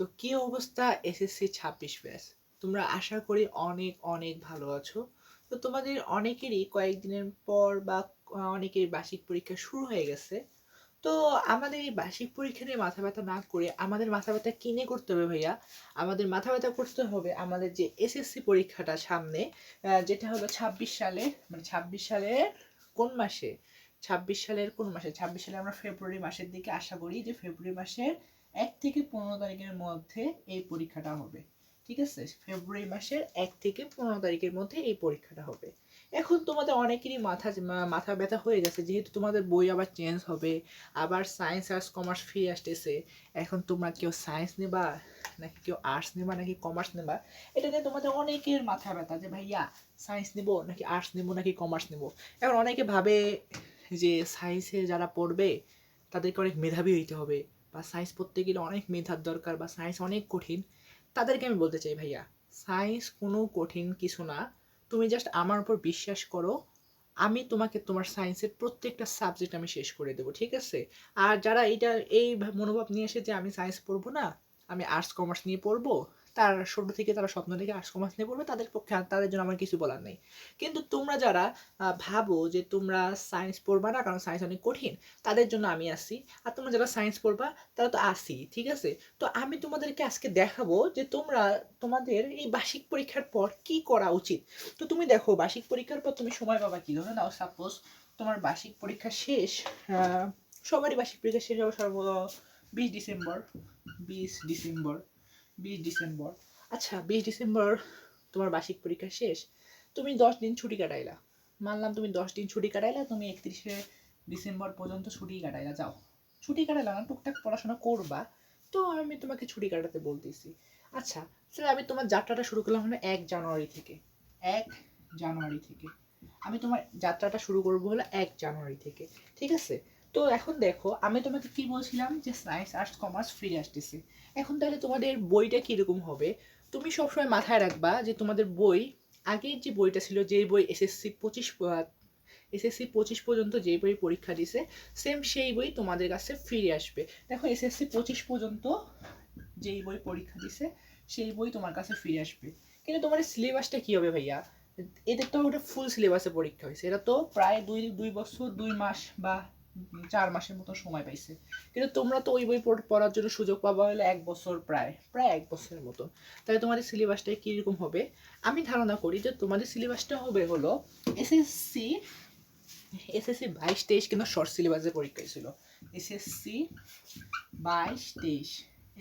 তো কি অবস্থা এসএসসি ছাব্বিশ ব্যাচ তোমরা আশা করি অনেক অনেক ভালো আছো। তো তোমাদের অনেকেরই কয়েকদিনের পর বা অনেকের বার্ষিক পরীক্ষা শুরু হয়ে গেছে। তো আমাদের এই বার্ষিক পরীক্ষা নিয়ে মাথা ব্যথা না করে আমাদের মাথা ব্যথা কিনে করতে হবে ভাইয়া? আমাদের মাথা ব্যথা করতে হবে আমাদের যে এসএসসি পরীক্ষাটা সামনে যেটা হলো ছাব্বিশ সালে মানে ছাব্বিশ সালের কোন মাসে? ছাব্বিশ সালের কোন মাসে? ছাব্বিশ সালে আমরা ফেব্রুয়ারি মাসের দিকে আশা করি যে ফেব্রুয়ারি মাসের এক থেকে পনেরো তারিখের মধ্যে এই পরীক্ষাটা হবে। ঠিক আছে? ফেব্রুয়ারি মাসের এক থেকে পনেরো তারিখের মধ্যে এই পরীক্ষাটা হবে। এখন তোমাদের অনেকেরই মাথা মাথা ব্যথা হয়ে গেছে, যেহেতু তোমাদের বই আবার চেঞ্জ হবে, আবার সায়েন্স আর্টস কমার্স ফ্রি আসতেছে। এখন তোমরা কেউ সায়েন্স নেবা, নাকি কেউ আর্টস নেবা, নাকি কমার্স নেবা, এটা নিয়ে তোমাদের অনেকের মাথা ব্যথা যে, ভাইয়া সায়েন্স নেব, নাকি আর্টস নেব, নাকি কমার্স নেব? এখন অনেকে ভাবে যে সায়েন্সে যারা পড়বে, তাদেরকে অনেক মেধাবী হইতে হবে। বা সায়েন্স পড়তে গেলে অনেক মেধার দরকার বা সায়েন্স অনেক কঠিন, তাদেরকে আমি বলতে চাই ভাইয়া সায়েন্স কোনো কঠিন কিছু না। তুমি জাস্ট আমার উপর বিশ্বাস করো, আমি তোমাকে তোমার সায়েন্সের প্রত্যেকটা সাবজেক্ট আমি শেষ করে দেবো, ঠিক আছে? আর যারা এটা এই মনোভাব নিয়ে এসে যে আমি সায়েন্স পড়ব না, আমি আর্টস কমার্স নিয়ে পড়ব তার ছোটো থেকে তারা স্বপ্ন থেকে আর্টস কমার্স নিয়ে পড়বে তাদের পক্ষে তাদের জন্য আমার কিছু বলার নেই। কিন্তু তোমরা যারা ভাবো যে তোমরা সায়েন্স পড়বা না, কারণ সায়েন্স অনেক কঠিন, তাদের জন্য আমি আসি। আর তোমরা যারা সায়েন্স পড়বা, তারা তো আসি, ঠিক আছে? তো আমি তোমাদেরকে আজকে দেখাবো যে তোমরা তোমাদের এই বার্ষিক পরীক্ষার পর কি করা উচিত। তো তুমি দেখো, বার্ষিক পরীক্ষার পর তুমি সময় পাবা কি? ধরে নাও সাপোজ তোমার বার্ষিক পরীক্ষা শেষ সবারই বার্ষিক পরীক্ষা শেষ হবে সর্ব বিশ ডিসেম্বর বিশ ডিসেম্বর। বিশ ডিসেম্বর। আচ্ছা বিশ ডিসেম্বর তোমার বার্ষিক পরীক্ষা শেষ। তুমি দশ দিন ছুটি কাটাইলা। মানলাম তুমি দশ দিন ছুটি কাটাইলা, তুমি একত্রিশে ডিসেম্বর পর্যন্ত ছুটি কাটাইলা। যাও। ছুটি কাটাইলা না, টুকটাক পড়াশোনা করবা। তো আমি তোমাকে ছুটি কাটাতে বলতেছি। আচ্ছা তাহলে আমি তোমার যাত্রাটা শুরু করলাম হলো এক জানুয়ারি থেকে। এক জানুয়ারি থেকে। আমি তোমার যাত্রাটা শুরু করব হলো এক জানুয়ারি থেকে। ঠিক আছে? তো এখন দেখো, আমি তোমাকে কি বলছিলাম? যে সায়েন্স আর্টস কমার্স ফ্রি আসতেছে। এখন তাহলে তোমাদের বইটা কীরকম হবে? তুমি সবসময় মাথায় রাখবা যে তোমাদের বই, আগের যে বইটা ছিল যেই বই এসএসসি পঁচিশ এসএসসি পঁচিশ পর্যন্ত যেই বই পরীক্ষা দিছে সেম সেই বই তোমাদের কাছে ফিরে আসবে। দেখো এসএসসি পঁচিশ পর্যন্ত যেই বই পরীক্ষা দিছে, সেই বই তোমার কাছে ফিরে আসবে। কিন্তু তোমার সিলেবাসটা কী হবে ভাইয়া? এদের তো ওটা ফুল সিলেবাসে পরীক্ষা হয়েছে। এটা তো প্রায় দুই দুই বছর, দুই মাস বা চার মাসের মতো সময় পাইছে। কিন্তু তোমরা তো ওই বই পড়ার জন্য সুযোগ পাবা হলে এক বছর প্রায় প্রায় এক বছরের মতো। তাহলে তোমাদের সিলেবাসটা কীরকম হবে? আমি ধারণা করি যে তোমাদের সিলেবাসটা হবে হলো এসএসসি এসএসসি বাইশ তেইশ কিন্তু শর্ট সিলেবাসের পরীক্ষা ছিল। এসএসসি বাইশ তেইশ।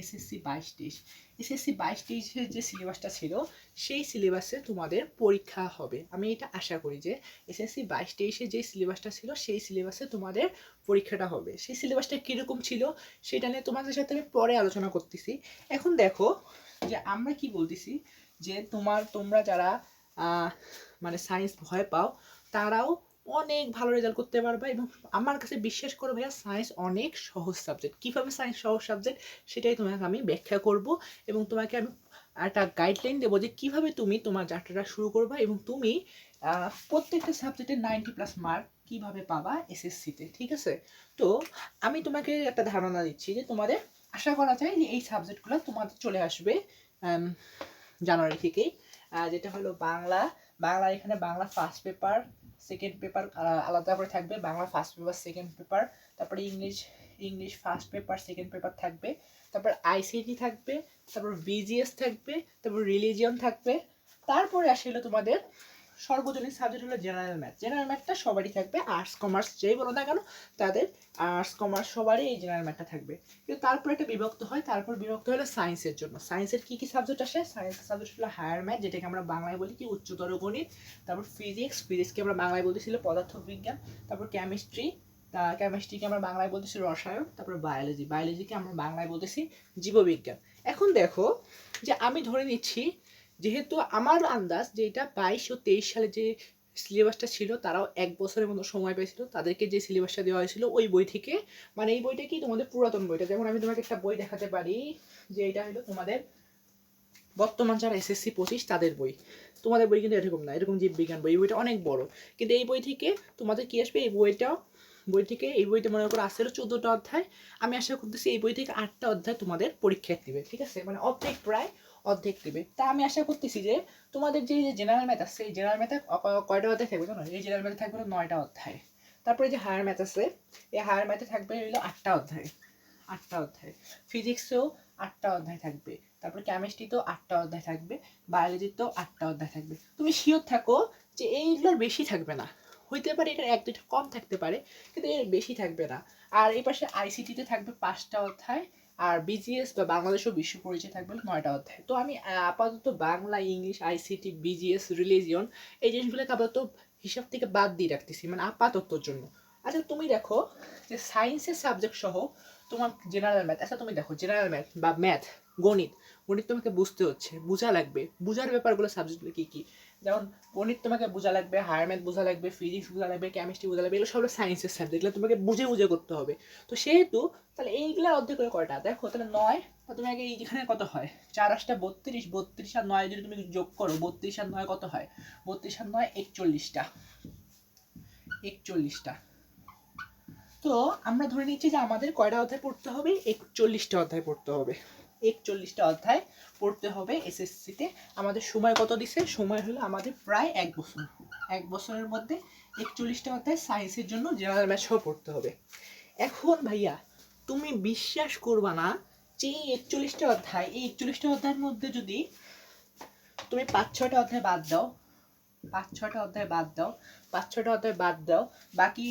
এসএসসি বাইশ তেইশ। এসএসসি বাইশ তেইশের যে সিলেবাসটা ছিল, সেই সিলেবাসে তোমাদের পরীক্ষা হবে। আমি এটা আশা করি যে এসএসসি বাইশ তেইশে যে সিলেবাসটা ছিল, সেই সিলেবাসে তোমাদের পরীক্ষাটা হবে। সেই সিলেবাসটা কীরকম ছিল, সেটা নিয়ে তোমাদের সাথে আমি পরে আলোচনা করতেছি। এখন দেখো যে আমরা কি বলতেছি, যে তোমার, তোমরা যারা মানে সায়েন্স ভয় পাও, তারাও অনেক ভালো রেজাল্ট করতে পারবে এবং আমার কাছে বিশ্বাস করো ভাইয়া সায়েন্স অনেক সহজ সাবজেক্ট কীভাবে সায়েন্স সহজ সাবজেক্ট সেটাই তোমাকে আমি ব্যাখ্যা করব এবং তোমাকে আমি একটা গাইডলাইন দেবো যে কীভাবে তুমি তোমার যাত্রাটা শুরু করবে এবং তুমি প্রত্যেকটা সাবজেক্টে নাইনটি প্লাস মার্ক কীভাবে পাবা এসএসসিতে ঠিক আছে? তো আমি তোমাকে একটা ধারণা দিচ্ছি যে তোমাদের আশা করা যায় যে এই সাবজেক্টগুলো তোমাদের চলে আসবে জানুয়ারি থেকেই। যেটা হলো বাংলা বাংলা এখানে Bangla first paper second paper আলাদা করে থাকবে। Bangla first paper second paper তারপরে English English first paper second paper থাকবে। তারপর আইসিটি থাকবে, তারপর বিজিএস থাকবে, তারপর রিলিজিয়ন থাকবে। তারপরে আসলে তোমাদের সর্বজনীন সাবজেক্ট হলো জেনারেল ম্যাথ জেনারেল ম্যাথটা সবারই থাকবে আর্টস কমার্স যেই বলো না কেন, তাদের আর্টস কমার্স সবারই এই জেনারেল ম্যাথটা থাকবে। কিন্তু তারপর একটা বিভক্ত হয়, তারপর বিভক্ত হলো সায়েন্সের জন্য। সায়েন্সের কী কী সাবজেক্ট আসে? সায়েন্সের সাবজেক্ট হলো হায়ার ম্যাথ যেটাকে আমরা বাংলায় বলি কি উচ্চতর গণিত, তারপর ফিজিক্স ফিজিক্সকে আমরা বাংলায় বলতেছিল পদার্থ বিজ্ঞান তারপর কেমিস্ট্রি তা কেমিস্ট্রিকে আমরা বাংলায় বলতেছি রসায়ন, তারপর বায়োলজি বায়োলজিকে আমরা বাংলায় বলতেছি জীববিজ্ঞান। এখন দেখো যে আমি ধরে নিচ্ছি যেহেতু আমার আন্দাজ যে এটা বাইশ ও তেইশ সালে যে সিলেবাসটা ছিল, তারাও এক বছরের মতো সময় পেয়েছিল। তাদেরকে যে সিলেবাসটা দেওয়া হয়েছিল, ওই বই থেকে। মানে এই বইটা কি তোমাদের পুরাতন বইটা? যেমন আমি তোমাকে একটা বই দেখাতে পারি, যে এটা হলো তোমাদের বর্তমান যারা এসএসসি পঁচিশ, তাদের বই। তোমাদের বই কিন্তু এরকম না, এরকম জীববিজ্ঞান বই। এই বইটা অনেক বড়। কিন্তু এই বই থেকে তোমাদের কি আসবে? এই বইটাও বই থেকে, এই বইটা মনে করো আসলে চোদ্দোটা অধ্যায়। আমি আশা করতেছি এই বই থেকে আটটা অধ্যায় তোমাদের পরীক্ষায় দিবে, ঠিক আছে? মানে অর্ধেক প্রায় অর্ধেক দেবে তা আমি আশা করতেছি যে তোমাদের যে জেনারেল ম্যাথ আছে, এই জেনারেল ম্যাথে কয়টা অধ্যায় থাকবে জানো? এই জেনারেল ম্যাথে থাকবে নয়টা অধ্যায়। তারপরে যে হায়ার ম্যাথ আছে, এই হায়ার ম্যাথে থাকবে হলো আটটা অধ্যায়। আটটা অধ্যায়। ফিজিক্সেও আটটা অধ্যায় থাকবে। তারপরে কেমিস্ট্রিতেও আটটা অধ্যায় থাকবে। বায়োলজিতেও আটটা অধ্যায় থাকবে। তুমি শিওর থাকো যে এইগুলোর বেশি থাকবে না। হইতে পারে এটা এক দুইটা কম থাকতে পারে, কিন্তু এর বেশি থাকবে না। আর এই পাশে আইসিটিতে থাকবে পাঁচটা অধ্যায়। আর বিজিএস বা বাংলাদেশ ও বিশ্ব পরিচয় থাকবে নয়টা অধ্যায়। তো আমি আপাতত Bangla, English ICT BGS religion এই জিনিসগুলোকে আপাতত হিসাব থেকে বাদ দিয়ে রাখতেছি মানে আপাততর জন্য। আচ্ছা তুমি দেখো যে সায়েন্সের সাবজেক্ট সহ তোমার জেনারেল ম্যাথ আচ্ছা তুমি দেখো জেনারেল ম্যাথ বা ম্যাথ গণিত গণিত তোমাকে বুঝতে হচ্ছে, বোঝা লাগবে। বোঝার ব্যাপারগুলো সাবজেক্টগুলো কী কী? যেমন গণিত তোমাকে বোঝা লাগবে হায়ার ম্যাথ বোঝা লাগবে ফিজিক্স বোঝা লাগবে কেমিস্ট্রি বোঝা লাগবে, এগুলো সব সায়েন্সের সাবজেক্ট এগুলো তোমাকে বুঝে বুঝে করতে হবে। তো সেহেতু তাহলে এইগুলোর অর্ধেক করে কয়টা? দেখো তাহলে নয় তুমি আগে এইখানে কত হয়? চার আটটা বত্রিশ বত্রিশ আর নয় যদি তুমি যোগ করো, বত্রিশ আর নয় কত হয়? বত্রিশ আর নয়, একচল্লিশটা। একচল্লিশটা। তো আমরা ধরে নিচ্ছি যে আমাদের কয়টা অধ্যায় পড়তে হবে? একচল্লিশটা অধ্যায় পড়তে হবে। একচল্লিশটা অধ্যায় পড়তে হবে এসএসসিতে। আমাদের সময় কত দিছে? সময় হলো আমাদের প্রায় এক বছর। এক বছরের মধ্যে একচল্লিশটা অধ্যায় সায়েন্সের জন্য জেনারেল ম্যাথ সহ পড়তে হবে। এখন ভাইয়া, তুমি বিশ্বাস করবা না যে এই একচল্লিশটা অধ্যায়, এই একচল্লিশটা অধ্যায়ের মধ্যে যদি তুমি পাঁচ ছটা অধ্যায় বাদ দাও পাঁচ ছটা অধ্যায় বাদ দাও পাঁচ ছটা অধ্যায় বাদ দাও, বাকি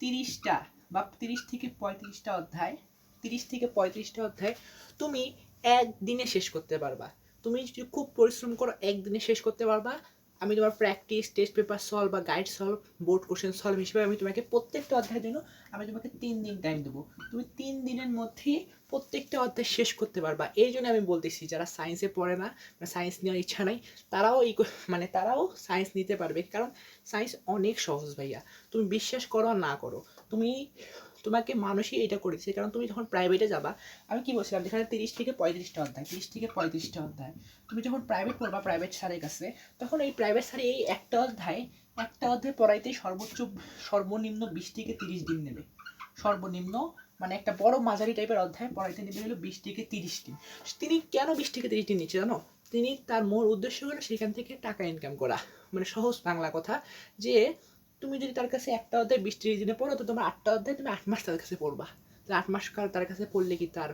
তিরিশটা বা তিরিশ থেকে পঁয়ত্রিশটা অধ্যায়, তিরিশ থেকে পঁয়ত্রিশটা অধ্যায় তুমি একদিনে শেষ করতে পারবা। তুমি যদি খুব পরিশ্রম করো, একদিনে শেষ করতে পারবা। আমি তোমার প্র্যাকটিস টেস্ট পেপার সলভ বা guide solve board question solve হিসেবে আমি তোমাকে প্রত্যেকটা অধ্যায়ের জন্য, আমি তোমাকে তিন দিন টাইম দেবো। তুমি তিন দিনের মধ্যে প্রত্যেকটা অধ্যায় শেষ করতে পারবা। এই জন্য আমি বলতেছি, যারা সায়েন্সে পড়ে না সায়েন্স নেওয়ার ইচ্ছা নাই, তারাও এই মানে তারাও সায়েন্স নিতে পারবে। কারণ সায়েন্স অনেক সহজ ভাইয়া। তুমি বিশ্বাস করো না করো। তুমি তোমাকে মানুষই এটা করেছে। কারণ তুমি যখন প্রাইভেটে যাবা, আমি কি বলছিলাম? যেখানে তিরিশ থেকে পঁয়ত্রিশটা অধ্যায়, তিরিশ থেকে পঁয়ত্রিশটা অধ্যায়। তুমি যখন প্রাইভেট পড়বা প্রাইভেট স্যারের কাছে, তখন এই প্রাইভেট স্যারে এই একটা অধ্যায় একটা অধ্যায় পড়াইতেই সর্বোচ্চ সর্বনিম্ন বিশ থেকে তিরিশ দিন নেবে। সর্বনিম্ন মানে একটা বড় মাঝারি টাইপের অধ্যায় পড়াইতে নেবে হলো বিশ থেকে তিরিশ দিন। তিনি কেন বিশ থেকে তিরিশ দিন নিচ্ছে জানো? তিনি তার মূল উদ্দেশ্য হলো সেখান থেকে টাকা ইনকাম করা। মানে সহজ বাংলা কথা যে তুমি যদি তার কাছে একটা অধ্যায় বিশ ত্রিশ দিনে পড়ো, তো তোমার আটটা অধ্যায় তুমি আট মাস তার কাছে পড়বা। তাহলে আট মাস কাল তার কাছে পড়লে কি তার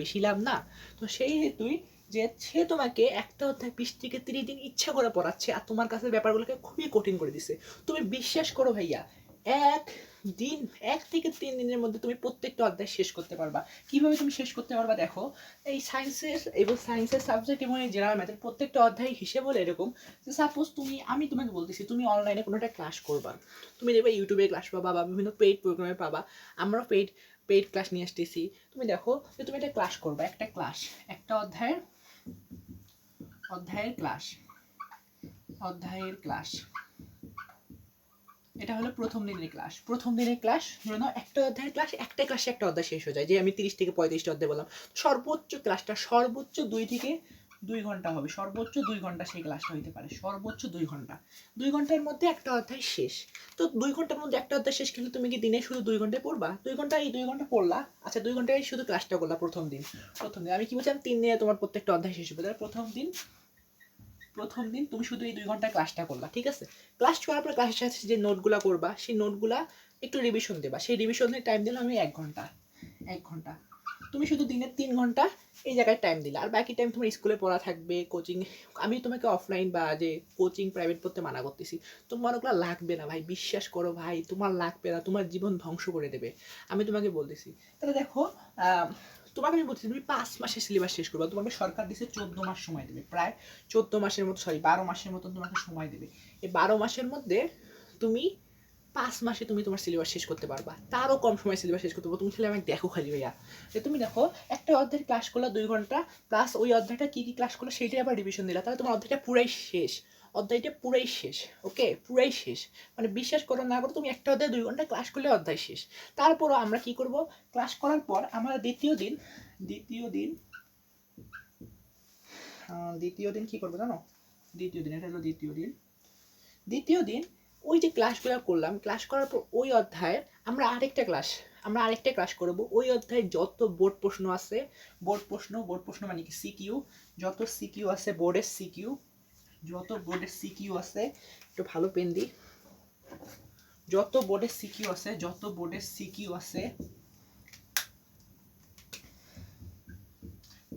বেশি লাভ না? তো সেই হেতুই যে সে তোমাকে একটা অধ্যায় বিশ থেকে তিরিশ দিন ইচ্ছা করে পড়াচ্ছে, আর তোমার কাছে ব্যাপারগুলোকে খুবই কঠিন করে দিছে। তুমি বিশ্বাস করো ভাইয়া, এক দিন, এক থেকে তিন দিনের মধ্যে তুমি প্রত্যেকটা অধ্যায় শেষ করতে পারবা। কীভাবে তুমি শেষ করতে পারবা দেখো, এই সায়েন্সের এবং সায়েন্সের সাবজেক্ট এবং এই জেনারেল ম্যাথের প্রত্যেকটা অধ্যায় হিসেবে হলো এরকম যে সাপোজ তুমি, আমি তোমাকে বলতেছি, তুমি অনলাইনে কোনো একটা ক্লাস করবা। তুমি দেখবে ইউটিউবে ক্লাস পাবা বা বিভিন্ন পেইড প্রোগ্রামে পাবা। আমরাও পেইড পেইড ক্লাস নিয়ে আসতেছি। তুমি দেখো যে তুমি একটা ক্লাস করবা, একটা ক্লাস একটা অধ্যায়ের অধ্যায়ের ক্লাস অধ্যায়ের ক্লাস এটা হলো প্রথম দিনের ক্লাস। প্রথম দিনের ক্লাস, ধরে নাও একটা অধ্যায়ের ক্লাস, একটা ক্লাসে একটা অধ্যায় শেষ হয়ে যায়। যে আমি তিরিশ থেকে পঁয়ত্রিশটা অধ্যায় বললাম, সর্বোচ্চ ক্লাসটা সর্বোচ্চ দুই থেকে দুই ঘণ্টা হবে। সর্বোচ্চ দুই ঘণ্টা সেই ক্লাসটা হইতে পারে। সর্বোচ্চ দুই ঘণ্টা। দুই ঘণ্টার মধ্যে একটা অধ্যায় শেষ। তো দুই ঘণ্টার মধ্যে একটা অধ্যায় শেষ কিন্তু তুমি কি দিনে শুধু দুই ঘন্টায় পড়বা? দুই ঘণ্টা এই দুই ঘণ্টা পড়লা? আচ্ছা দুই ঘন্টায় শুধু ক্লাসটা করলা প্রথম দিন। প্রথম দিন। আমি কি বলছিলাম তিন দিনে তোমার প্রত্যেকটা অধ্যায় শেষ হবে। তাহলে প্রথম দিন প্রথম দিন তুমি শুধু এই দুই ঘণ্টা ক্লাসটা করলা, ঠিক আছে? ক্লাস করার পর ক্লাসের সাথে যে নোটগুলা করবা, সেই নোটগুলা একটু রিভিশন দেবা। সেই রিভিশনের টাইম দিলাম আমি এক ঘণ্টা এক ঘণ্টা। তুমি শুধু দিনে তিন ঘণ্টা এই জায়গায় টাইম দিলা। আর বাকি টাইম তোমার স্কুলে পড়া থাকবে কোচিং আমি তোমাকে অফলাইন বা যে কোচিং প্রাইভেট পড়তে মানা করতেছি। তোমার ওগুলো লাগবে না ভাই, বিশ্বাস করো ভাই, তোমার লাগবে না, তোমার জীবন ধ্বংস করে দেবে। আমি তোমাকে বলতেছি, তাহলে দেখো তোমাকে আমি বলছি, তুমি পাঁচ মাসের সিলেবাস শেষ করবে। তোমাকে সরকার দিচ্ছে চোদ্দ মাস সময় দেবে, প্রায় চোদ্দ মাসের মতো সরি বারো মাসের মতো তোমাকে সময় দেবে। এই বারো মাসের মধ্যে তুমি পাঁচ মাসে তুমি তোমার সিলেবাস শেষ করতে পারবা। তারও কম সময় সিলেবাস শেষ করতে পারব। তুমি খালি আমাকে দেখো খালি ভাইয়া। যে তুমি দেখো, একটা অধ্যায়ের ক্লাস করল দুই ঘণ্টা প্লাস ওই অধ্যায়টা কী কী ক্লাস করল সেইটাই আবার রিভিশন দিলা। তাহলে তোমার অধ্যায়টা পুরাই শেষ। অধ্যায়টা পুরাই শেষ ওকে পুরাই শেষ। মানে বিশ্বাস করো না করো, তুমি একটা অধ্যায়, দুই ঘণ্টা ক্লাস করলে অধ্যায় শেষ। তারপরও আমরা কি করব? ক্লাস করার পর আমরা দ্বিতীয় দিন দ্বিতীয় দিন দ্বিতীয় দিন কি করব জানো? দ্বিতীয় দিন, এটা হলো দ্বিতীয় দিন। দ্বিতীয় দিন ওই যে ক্লাসগুলো করলাম ক্লাস করার পর ওই অধ্যায়ের আমরা আরেকটা ক্লাস আমরা আরেকটা ক্লাস করব। ওই অধ্যায়ে যত বোর্ড প্রশ্ন আছে বোর্ড প্রশ্ন বোর্ড প্রশ্ন মানে কি? সিকিউ যত সিকিউ আছে বোর্ডের সিকিউ যত বোর্ডের সিকিউ আছে, একটু ভালো পেন দিই যত বোর্ডের সিকিউ আছে, যত বোর্ডের সিকিউ আছে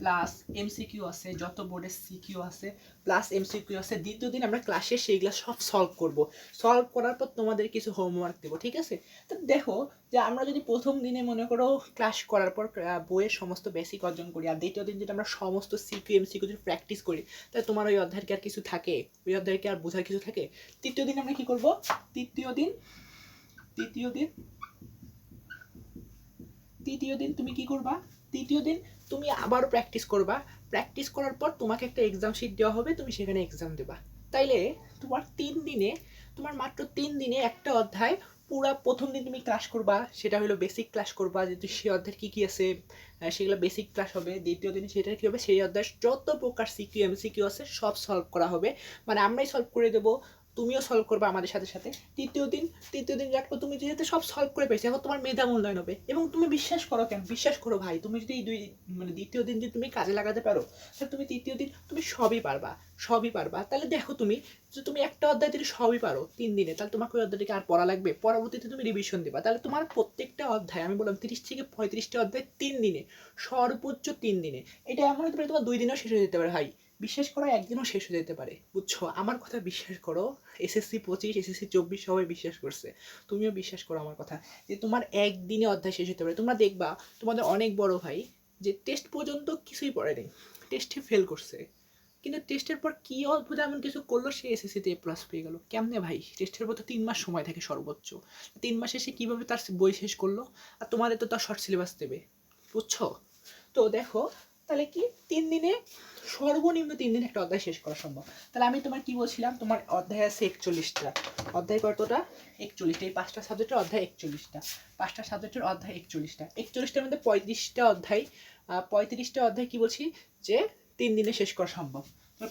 প্লাস এমসিকিউ আছে, যত বোর্ডের সিকিউ আছে প্লাস এমসিকিউ আছে, দ্বিতীয় দিন আমরা ক্লাসে সেইগুলো সব সলভ করব। সলভ করার পর তোমাদের কিছু হোমওয়ার্ক দেবো, ঠিক আছে? তো দেখো যে আমরা যদি প্রথম দিনে মনে করো ক্লাস করার পর বইয়ের সমস্ত বেসিক অর্জন করি, আর দ্বিতীয় দিন যদি আমরা সমস্ত সিকিউ এমসিকিউ যদি প্র্যাকটিস করি, তাহলে তোমার ওই অধ্যায়ের কি আর কিছু থাকে? ওই অধ্যায়ের কি আর বোঝার কিছু থাকে? তৃতীয় দিন আমরা কি করব? তৃতীয় দিন তৃতীয় দিন তৃতীয় দিন তুমি কি করবা? তৃতীয় দিন তুমি আবারও প্র্যাকটিস করবা। প্র্যাকটিস করার পর তোমাকে একটা এক্সাম শিট দেওয়া হবে, তুমি সেখানে এক্সাম দেবা। তাইলে তোমার তিন দিনে, তোমার মাত্র তিন দিনে একটা অধ্যায় পুরা প্রথম দিন তুমি ক্লাস করবা, সেটা হলো বেসিক ক্লাস করবা যেহেতু সেই অধ্যায়ের কী কী আছে সেগুলো বেসিক ক্লাস হবে। দ্বিতীয় দিনে সেটা কী হবে, সেই অধ্যায়ের যত প্রকার সিকিউ এমসিকিউ আছে সব সলভ করা হবে। মানে আমরাই সলভ করে দেবো তুমিও সলভ করবে আমাদের সাথে সাথে। তৃতীয় দিন তৃতীয় দিন দেখো তুমি যেহেতু সব সলভ করে পেয়েছ এখন তোমার মেধা মূল্যায়ন হবে। এবং তুমি বিশ্বাস করো কেন? বিশ্বাস করো ভাই, তুমি যদি দুই মানে দ্বিতীয় দিন যদি তুমি কাজে লাগাতে পারো, তাহলে তুমি তৃতীয় দিন তুমি সবই পারবা সবই পারবা। তাহলে দেখো তুমি, যে তুমি একটা অধ্যায় যদি সবই পারো তিন দিনে, তাহলে তোমাকে ওই অধ্যায়টিকে আর পড়া লাগবে? পরবর্তীতে তুমি রিভিশন দেবা। তাহলে তোমার প্রত্যেকটা অধ্যায়, আমি বললাম তিরিশ থেকে পঁয়ত্রিশটা অধ্যায় তিন দিনে, সর্বোচ্চ তিন দিনে। এটা এমন হতে পারে তোমার দুই দিনেও শেষ হয়ে যেতে পারে ভাই। বিশ্বাস করো একদিনও শেষ হয়ে যেতে পারে। বুঝছ? আমার কথা বিশ্বাস করো। এসএসসি পঁচিশ এসএসসি চব্বিশ সবাই বিশ্বাস করছে। তুমিও বিশ্বাস করো আমার কথা। যে তোমার একদিনে অধ্যায় শেষ হতে পারে। তোমরা দেখবা, তোমাদের অনেক বড় ভাই যে টেস্ট পর্যন্ত কিছুই পড়েনি টেস্টে ফেল করছে। কিন্তু টেস্টের পর কি অদ্ভুত এমন কিছু করল, সে এসএসসিতে এ প্লাস পেয়ে গেল। কেমনে ভাই? টেস্টের পর তো তিন মাস সময় থাকে সর্বোচ্চ। তিন মাসে সে কীভাবে তার বই শেষ করল? আর তোমাদের তো তার শর্ট সিলেবাস দেবে। বুঝছ? তো দেখো তাহলে কি? তিন দিনে, সর্বনিম্ন তিন দিনে একটা অধ্যায় শেষ করা সম্ভব। তাহলে আমি তোমার কি বলছিলাম? তোমার অধ্যায় আছে একচল্লিশটা। অধ্যায় কতটা? একচল্লিশটা। এই পাঁচটা সাবজেক্টের অধ্যায় একচল্লিশটা। পাঁচটা সাবজেক্টের অধ্যায় একচল্লিশটা। একচল্লিশটার মধ্যে পঁয়ত্রিশটা অধ্যায় পঁয়ত্রিশটা অধ্যায় কি বলছি? যে তিন দিনে শেষ করা সম্ভব।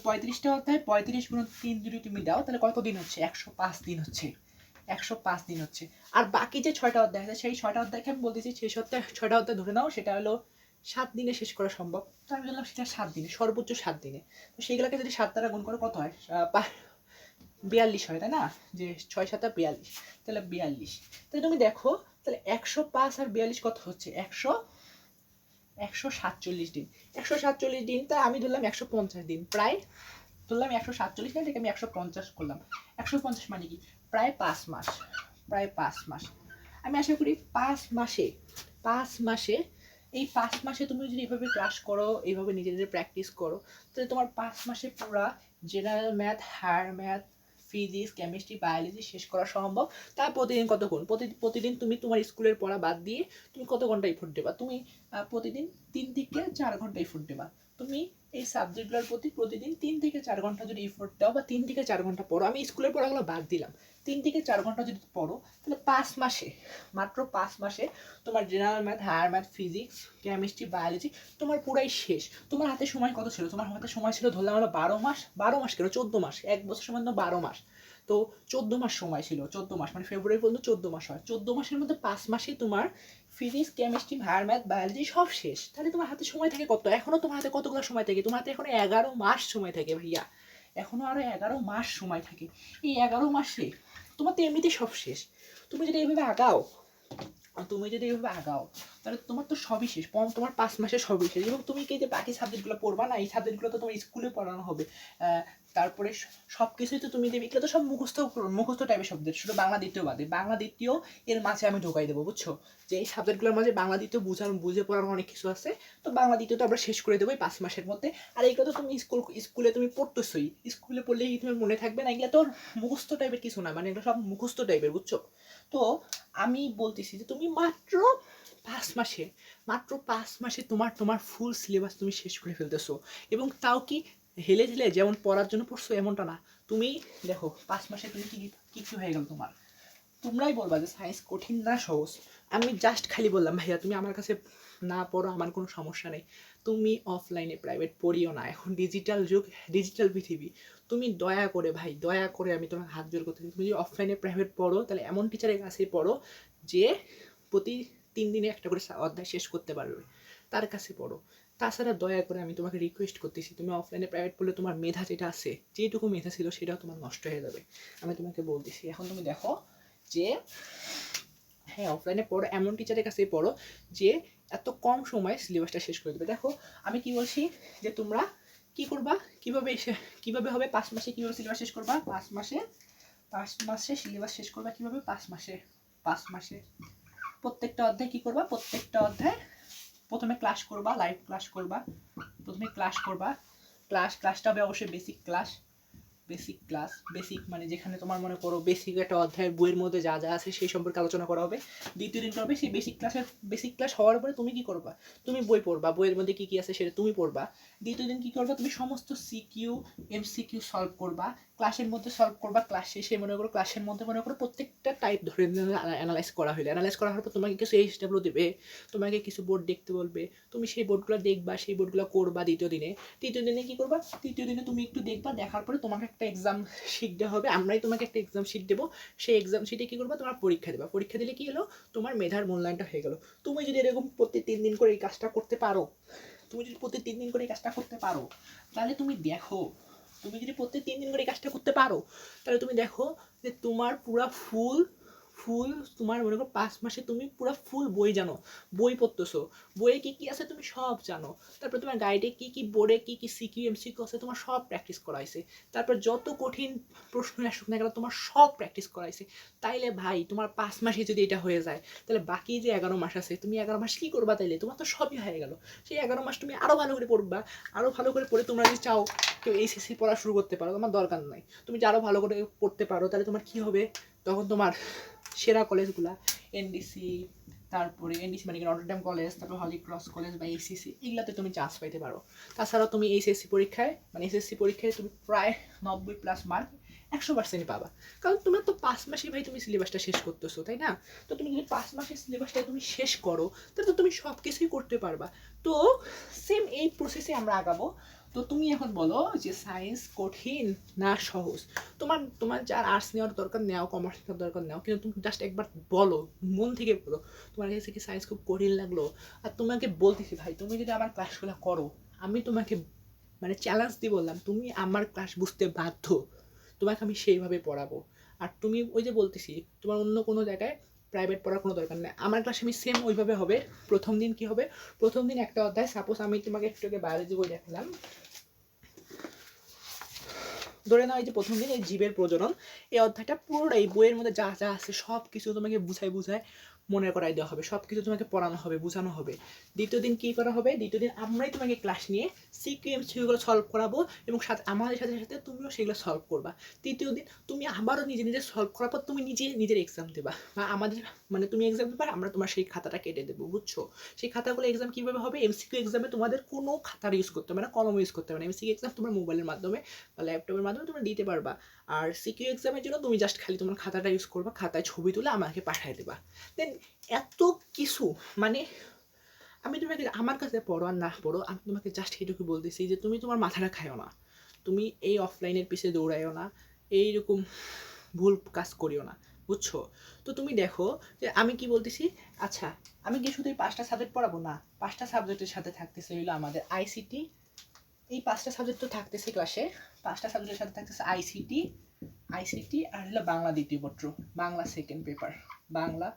পঁয়ত্রিশটা অধ্যায়, পঁয়ত্রিশ গুণ তিন যদি তুমি দাও, তাহলে কত দিন হচ্ছে? একশো পাঁচ দিন হচ্ছে। একশো পাঁচ দিন হচ্ছে। আর বাকি যে ছয়টা অধ্যায় আছে, সেই ছয়টা অধ্যায়কে আমি বলতেছি, সেই সপ্তাহে ছয়টা অধ্যায় ধরে নাও, সেটা হলো সাত দিনে শেষ করা সম্ভব। তো আমি বললাম সেটা সাত দিনে, সর্বোচ্চ সাত দিনে। তো সেইগুলোকে যদি সাত দ্বারা গুণ করো কত হয়? বিয়াল্লিশ হয়, তাই না? যে ছয় সাতা বিয়াল্লিশ, তাহলে বিয়াল্লিশ। তাহলে তুমি দেখো, তাহলে একশো পাঁচ আর বিয়াল্লিশ কত হচ্ছে? একশো একশো সাতচল্লিশ দিন। একশো সাতচল্লিশ দিন, তা আমি ধরলাম একশো পঞ্চাশ দিন। প্রায় ধরলাম একশো সাতচল্লিশ দিন থেকে আমি একশো পঞ্চাশ করলাম। একশো পঞ্চাশ মানে কি? প্রায় পাঁচ মাস, প্রায় পাঁচ মাস। আমি আশা করি পাঁচ মাসে পাঁচ মাসে এই পাঁচ মাসে তুমি যদি এভাবে ক্লাস করো এইভাবে নিজেদের নিজে প্র্যাকটিস করো, তাহলে তোমার পাঁচ মাসে পুরা general math higher math physics chemistry biology শেষ করা সম্ভব। তার প্রতিদিন কতক্ষণ প্রতি- প্রতিদিন তুমি তোমার স্কুলের পড়া বাদ দিয়ে তুমি কত ঘণ্টা এফোর্ট দেবা? তুমি প্রতিদিন তিন থেকে চার ঘণ্টা এফোর্ট দেবা। তুমি এই সাবজেক্টগুলোর প্রতি প্রতিদিন তিন থেকে চার ঘণ্টা যদি ইফোর্ট দাও বা তিন থেকে চার ঘণ্টা পড়ো, আমি স্কুলের পড়াগুলো বাদ দিলাম। তিন থেকে চার ঘণ্টা যদি পড়ো, তাহলে পাঁচ মাসে, মাত্র পাঁচ মাসে তোমার general math higher math physics chemistry biology তোমার পুরাই শেষ। তোমার হাতে সময় কত ছিল? তোমার হাতে সময় ছিল ধরলাম হলো বারো মাস বারো মাস কেন? চোদ্দ মাস, এক বছর সময় তো বারো মাস। তো চোদ্দ মাস সময় ছিল, চোদ্দ মাস মানে ফেব্রুয়ারি পর্যন্ত চোদ্দ মাস হয়। চোদ্দ মাসের মধ্যে পাঁচ মাসেই তোমার physics chemistry higher math biology সব শেষ। তাহলে তোমার হাতে সময় থাকে কত? এখনও তোমার হাতে কতগুলো সময় থাকে? তোমার হাতে এখনও এগারো মাস সময় থাকে ভাইয়া। এখনও আরও এগারো মাস সময় থাকে। এই এগারো মাসে তোমার তো এমনিতেই সব শেষ। তুমি যদি এইভাবে আগাও তুমি যদি এইভাবে আগাও, তাহলে তোমার তো সবই শেষ। তোমার পাঁচ মাসে সবই শেষ। এবং তুমি কি যে বাকি সাবজেক্টগুলো পড়বা না, এই সাবজেক্টগুলো তো তোমার স্কুলে পড়ানো হবে। তারপরে সব কিছুই তো তুমি দেবে। এগুলো তো সব মুখস্থ মুখস্থ টাইপের শব্দ শুধু বাংলা দ্বিতীয় বাদে। বাংলা দ্বিতীয় এর মাঝে আমি ঢোকাই দেবো, বুঝছ? যে এই সাবজেক্টগুলোর মাঝে বাংলা দ্বিতীয় বুঝার, বুঝে পড়ার অনেক কিছু আছে। তো বাংলা দ্বিতীয়টা আমরা শেষ করে দেবো এই পাঁচ মাসের মধ্যে। আর এইগুলো তো তুমি স্কুল, স্কুলে তুমি পড়তেছোই। স্কুলে পড়লে কি তোমার মনে থাকবে না? এগুলো তো মুখস্থ টাইপের কিছু না। মানে এগুলো সব মুখস্থ টাইপের বুঝছ? তো আমি বলতেছি যে তুমি মাত্র পাঁচ মাসে, মাত্র পাঁচ মাসে তোমার তোমার ফুল সিলেবাস তুমি শেষ করে ফেলতেছো। এবং তাও কি হেলে ঢেলে যেমন পড়ার জন্য পড়ছো এমনটা না। তুমি দেখো, পাঁচ মাসে তুমি কি কি কি হয়ে গেল তোমার। তোমরাই বলবা যে সায়েন্স কঠিন না সহজ। আমি জাস্ট খালি বললাম, ভাইয়া, তুমি আমার কাছে না পড়ো, আমার কোনো সমস্যা নেই। তুমি অফলাইনে প্রাইভেট পড়িও না। এখন ডিজিটাল যুগ ডিজিটাল পৃথিবী। তুমি দয়া করে ভাই, দয়া করে আমি তোমাকে হাত জোর করতে তুমি যদি অফলাইনে প্রাইভেট পড়ো, তাহলে এমন টিচারের কাছে পড়ো, যে প্রতি তিন দিনে একটা করে অধ্যায় শেষ করতে পারবে। তার কাছে পড়ো। তাছাড়া দয়া করে আমি তোমাকে রিকোয়েস্ট করতেছি, তুমি অফলাইনে প্রাইভেট পড়লে তোমার মেধা যেটা আছে, যেটুকু মেধা ছিল সেটাও তোমার নষ্ট হয়ে যাবে। আমি তোমাকে বলতেছি, এখন তুমি দেখো যে হ্যাঁ অফলাইনে পড়ো, এমন টিচারের কাছেই পড়ো যে এত কম সময়ে সিলেবাসটা শেষ করে দেবে। দেখো, আমি কি বলছি যে তোমরা কি করবা, কীভাবে কীভাবে হবে পাঁচ মাসে, কীভাবে সিলেবাস শেষ করবা? পাঁচ মাসে পাঁচ মাসে সিলেবাস শেষ করবা কীভাবে? পাঁচ মাসে পাঁচ মাসে। প্রত্যেকটা অধ্যায় কি করবা? প্রত্যেকটা অধ্যায় প্রথমে ক্লাস করবা লাইভ ক্লাস করবা। প্রথমে ক্লাস করবা। ক্লাস ক্লাসটা হবে অবশ্যই basic class basic class basic মানে যেখানে তোমার মনে করো বেসিক একটা অধ্যায়ের বইয়ের মধ্যে যা যা আছে সেই সম্পর্কে আলোচনা করা হবে। দ্বিতীয় দিন করবে সেই বেসিক ক্লাসের বেসিক ক্লাস হওয়ার পরে তুমি কি করবা? তুমি বই পড়বা, বইয়ের মধ্যে কি কি আছে সেটা তুমি পড়বা। দ্বিতীয় দিন কি করবা? তুমি সমস্ত সিকিউ এমসিকিউ সলভ করবা। ক্লাসের মধ্যে সলভ করবা ক্লাস শেষে মনে করো ক্লাসের মধ্যে মনে করো প্রত্যেকটা টাইপ ধরে অ্যানালাইজ করা হইলে। অ্যানালাইজ করা হওয়ার পর তোমাকে কিছু এইচডাব্লিউ দেবে, তোমাকে কিছু বোর্ড দেখতে বলবে। তুমি সেই বোর্ডগুলো দেখবা, সেই বোর্ডগুলো করবা দ্বিতীয় দিনে। তৃতীয় দিনে কী করবা? তৃতীয় দিনে তুমি একটু দেখবা, দেখার পরে তোমাকে একটা এক্সাম শিট দেওয়া হবে। আমরাই তোমাকে একটা এক্সাম শিট দেবো। সেই এক্সাম শিটে কী করবা? তোমার পরীক্ষা দেবা। পরীক্ষা দিলে কি হলো? তোমার মেধার মূল্যায়নটা হয়ে গেল। তুমি যদি এরকম প্রতি তিন দিন করে এই কাজটা করতে পারো, তুমি যদি প্রতি তিন দিন করে এই কাজটা করতে পারো, তাহলে তুমি দেখো তুমি যদি প্রত্যেক তিন দিন করে কাজটা করতে পারো, তাহলে তুমি দেখো যে তোমার পুরা ফুল ফুল তোমার মনে করো পাঁচ মাসে তুমি পুরো ফুল বই জানো, বই পড়তেছো, বইয়ে কী কী আছে তুমি সব জানো। তারপর তোমার গাইডে কি কী বোর্ডে কী কি সিকিউ এমসিকিউ আছে তোমার সব প্র্যাকটিস করাইছে। তারপর যত কঠিন প্রশ্ন আসুক না কেন তোমার সব প্র্যাকটিস করাইছে। তাইলে ভাই তোমার পাঁচ মাসে যদি এটা হয়ে যায় তাহলে বাকি যে এগারো মাস আছে, তুমি এগারো মাস কী করবা তাইলে? তোমার তো সবই হয়ে গেল। সেই এগারো মাস তুমি আরও ভালো করে পড়বা আরও ভালো করে পড়ে তোমরা যদি চাও কেউ এইচএসসি পড়া শুরু করতে পারো, তোমার দরকার নাই। তুমি যে আরও ভালো করে পড়তে পারো তাহলে তোমার কী হবে? তখন তোমার সেরা কলেজগুলা এনডিসি তারপরে এনডিসি মানে নটরডেম কলেজ তারপর হলি ক্রস কলেজ বা এসিসি এগুলাতে তুমি চান্স পাইতে পারো। তাছাড়াও তুমি এইচএসসি পরীক্ষায় মানে এসএসসি পরীক্ষায় তুমি প্রায় নব্বই প্লাস মার্ক একশো পার্সেন্টই পাবা। কারণ তোমার তো পাঁচ মাসে ভাই তুমি সিলেবাসটা শেষ করতেছো, তাই না? তো তুমি যদি পাঁচ মাসের সিলেবাসটা তুমি শেষ করো, তাহলে তো তুমি সব কিছুই করতে পারবা। তো সেম এই প্রসেসে আমরা আগাবো। তো তুমি এখন বলো যে সায়েন্স কঠিন না সহজ? তোমার তোমার যার আর্টস নেওয়ার দরকার নেও কমার্স নেওয়ার দরকার নেও, কিন্তু তুমি জাস্ট একবার বলো, মন থেকে বলো, তোমার কাছে কি সায়েন্স খুব কঠিন লাগল? আর তোমাকে বলতেছি ভাই, তুমি যদি আমার ক্লাসগুলো করো, আমি তোমাকে মানে চ্যালেঞ্জ দিয়ে বললাম, তুমি আমার ক্লাস বুঝতে বাধ্য, তোমাকে আমি সেইভাবে পড়াবো। আর তুমি ওই যে বলতেছি, তোমার অন্য কোনো জায়গায় প্রাইভেট পড়ার কোনো দরকার নেই। আমার ক্লাসে আমি সেম ওইভাবে হবে। প্রথম দিন কি হবে? প্রথম দিন একটা অধ্যায় সাপোজ আমি তোমাকে একটু আগে বায়োলজি বই দেখালাম। ধরে নাও এই যে প্রথম দিন এই জীবের প্রজনন, এই অধ্যায়টা পুরোটাই বইয়ের মধ্যে যা যা আছে সব কিছু তোমাকে বুঝায় বুঝায় মনে করাই দেওয়া হবে। সব কিছু তোমাকে পড়ানো হবে, বোঝানো হবে। দ্বিতীয় দিন কী করা হবে? দ্বিতীয় দিন আমরাই তোমাকে ক্লাস নিয়ে সিকিউএম সেগুলো সলভ করাবো এবং সাথে আমাদের সাথে সাথে তুমিও সেগুলো সলভ করবা। তৃতীয় দিন তুমি আবারও নিজে নিজে সলভ করার পর তুমি নিজে নিজের এক্সাম দেবা। বা আমাদের মানে তুমি এক্সাম দেবা আমরা তোমার সেই খাতাটা কেটে দেবো, বুঝছ? সেই খাতাগুলো এক্সাম কীভাবে হবে? এমসিকিউ এক্সামে তোমাদের কোনো খাতার ইউজ করতে হবে না কলম ইউজ করতে হবে না। এমসিকিউ এক্সাম তোমার মোবাইলের মাধ্যমে বা ল্যাপটপের মাধ্যমে তোমরা দিতে পারবা। আর সিকিউ এক্সামের জন্য তুমি জাস্ট খালি তোমার খাতাটা ইউজ করবা, খাতায় ছবি তুলে আমাকে পাঠিয়ে দেবা। দেন এত কিছু মানে আমি তোমাকে আমার কাছে পড়ো আর না পড়ো, আমি তোমাকে জাস্ট এইটুকু বলতেছি যে তুমি তোমার মাথাটা খাইও না। তুমি এই অফলাইনের পিছে দৌড়াইও না, এইরকম ভুল কাজ করিও না, বুঝছ? তো তুমি দেখো যে আমি কি বলতেছি আচ্ছা আমি কি শুধু এই পাঁচটা সাবজেক্ট পড়াবো? না, পাঁচটা সাবজেক্টের সাথে থাকতেছে হইল আমাদের আইসিটি এই পাঁচটা সাবজেক্ট তো থাকতেছে ক্লাসে পাঁচটা সাবজেক্টের সাথে থাকতেছে আইসিটি আইসিটি আর হলো বাংলা দ্বিতীয় পত্র, Bangla second paper Bangla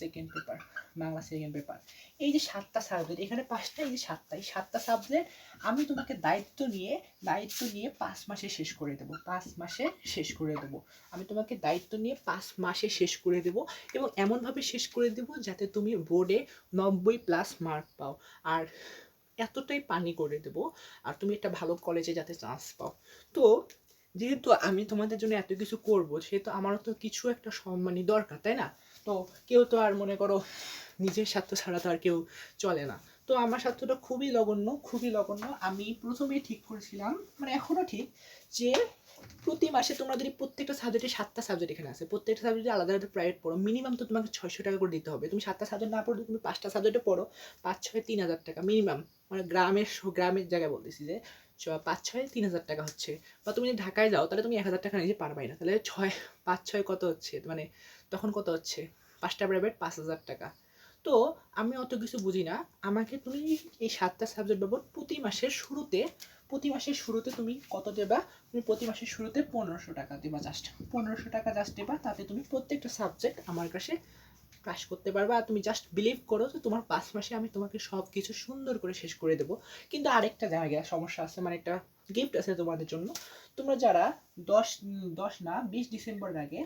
second paper Bangla second paper এই যে সাতটা সাবজেক্ট এখানে পাঁচটা, এই যে সাতটা, এই সাতটা সাবজেক্ট আমি তোমাকে দায়িত্ব নিয়ে দায়িত্ব নিয়ে পাঁচ মাসে শেষ করে দেবো, পাঁচ মাসে শেষ করে দেবো। আমি তোমাকে দায়িত্ব নিয়ে পাঁচ মাসে শেষ করে দেবো এবং এমনভাবে শেষ করে দেবো যাতে তুমি বোর্ডে নব্বই প্লাস মার্ক পাও। আর এতটাই পানি করে দেবো, আর তুমি একটা ভালো কলেজে যাতে চান্স পাও। তো যেহেতু আমি তোমাদের জন্য এত কিছু করব, সেহেতু আমারও তো কিছু একটা সম্মানই দরকার, তাই না? তো কেউ তো আর মনে করো নিজের স্বার্থ ছাড়া তো আর কেউ চলে না। তো আমার স্বার্থটা খুবই লগণ্য খুবই লগণ্য আমি প্রথমেই ঠিক করেছিলাম মানে এখনও ঠিক, যে প্রতি মাসে যদি প্রত্যেকটা সাবজেক্টে সাতটা সাবজেক্ট এখানে আছে প্রত্যেকটা সাবজেক্টে আলাদা আলাদা প্রাইভেট পড়ো। মিনিমাম তো তোমাকে ছয়শো টাকা করে দিতে হবে। তুমি সাতটা সাবজেক্ট না পড়লে তুমি পাঁচটা সাবজেক্টে পড়ো, পাঁচ, ছয়, তিন হাজার টাকা মিনিমাম মানে গ্রামের গ্রামের জায়গায় বলতেছি যে পাঁচ ছয় তিন হাজার টাকা হচ্ছে, বা তুমি যদি ঢাকায় যাও তাহলে তুমি এক হাজার টাকা নিজে পারবাই না। তাহলে ছয়, পাঁচ ছয় কত হচ্ছে? মানে তখন কত হচ্ছে? পাঁচটা প্রাইভেট পাঁচ হাজার টাকা। তো আমি অত কিছু বুঝি না। আমাকে তুমি এই সাতটা সাবজেক্ট বাবদ প্রতি মাসের শুরুতে, প্রতি মাসের শুরুতে তুমি কত দেবা? তুমি প্রতি মাসের শুরুতে পনেরোশো টাকা দেবা জাস্ট পনেরোশো টাকা জাস্ট দেবা, তাতে তুমি প্রত্যেকটা সাবজেক্ট আমার কাছে ক্লাস করতে পারবে। আর তুমি জাস্ট বিলিভ করো যে তোমার পাঁচ মাসে আমি তোমাকে সব কিছু সুন্দর করে শেষ করে দেবো। কিন্তু আরেকটা জায়গায় সমস্যা আছে মানে একটা গিফট আছে তোমাদের জন্য। তোমরা যারা দশ দশ না, বিশ ডিসেম্বরের আগে,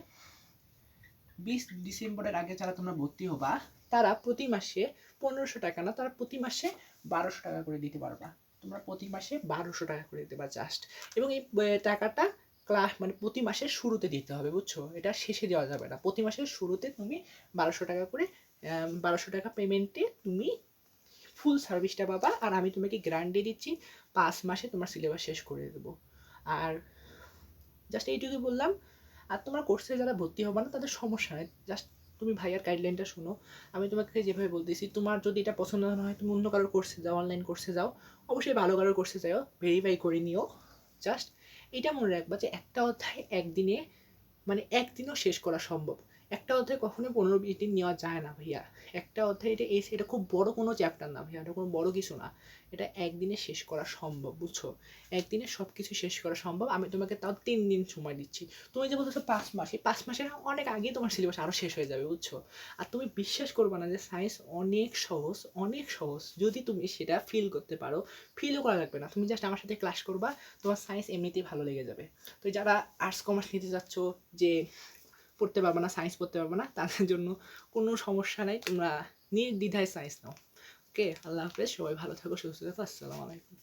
বিশ ডিসেম্বরের আগে যারা তোমরা ভর্তি হবা, তারা প্রতি মাসে পনেরোশো টাকা না, তারা প্রতি মাসে বারোশো টাকা করে দিতে পারবা। তোমরা প্রতি মাসে বারোশো টাকা করে দেবা জাস্ট এবং এই টাকাটা ক্লাস মানে প্রতি মাসের শুরুতে দিতে হবে, বুঝছ? এটা শেষে দেওয়া যাবে না। প্রতি মাসের শুরুতে তুমি বারোশো টাকা করে বারোশো টাকা পেমেন্টে তুমি ফুল সার্ভিসটা পাবা আর আমি তোমাকে গ্যারান্টি দিচ্ছি পাঁচ মাসে তোমার সিলেবাস শেষ করে দেবো। আর জাস্ট এইটুকুই বললাম। আর তোমার কোর্সে যারা ভর্তি হবে না, তাদের সমস্যা নেই। জাস্ট তুমি ভাইয়ার গাইডলাইনটা শোনো। আমি তোমাকে যেভাবে বলতেছি, তোমার যদি এটা পছন্দ না হয়, তুমি অন্য কারোর কোর্সে যাও অনলাইন কোর্সে যাও, অবশ্যই ভালো কারোর কোর্সে যাও ভেরিফাই করে নিও। জাস্ট এটা মনে রাখবা যে একটা অধ্যায় একদিনে মানে একদিনও শেষ করা সম্ভব। একটা অধ্যায় কখনো পনেরো বিশ দিন নেওয়া যায় না ভাইয়া। একটা অধ্যায় এটা এই এটা খুব বড় কোনো চ্যাপ্টার না ভাইয়া, এটা কোনো বড় কিছু না। এটা একদিনে শেষ করা সম্ভব, বুঝছ? একদিনে সব কিছু শেষ করা সম্ভব। আমি তোমাকে তাও তিন দিন সময় দিচ্ছি। তুমি যে বলতেছো পাঁচ মাস, এই পাঁচ মাসের অনেক আগে তোমার সিলেবাস আরও শেষ হয়ে যাবে, বুঝছ? আর তুমি বিশ্বাস করবে না যে সায়েন্স অনেক সহজ অনেক সহজ। যদি তুমি সেটা ফিল করতে পারো ফিলও করা লাগবে না। তুমি জাস্ট আমার সাথে ক্লাস করবা, তোমার সায়েন্স এমনিতেই ভালো লেগে যাবে। তো যারা আর্টস কমার্স নিতে যাচ্ছ যে পড়তে পারবে না সায়েন্স পড়তে পারবে না, তাদের জন্য কোনো সমস্যা নাই, তোমরা নির্দ্বিধায় সায়েন্স নাও। ওকে আল্লাহ হাফেজ, সবাই ভালো থাকো, সুস্থ থাকো, আসসালামু আলাইকুম।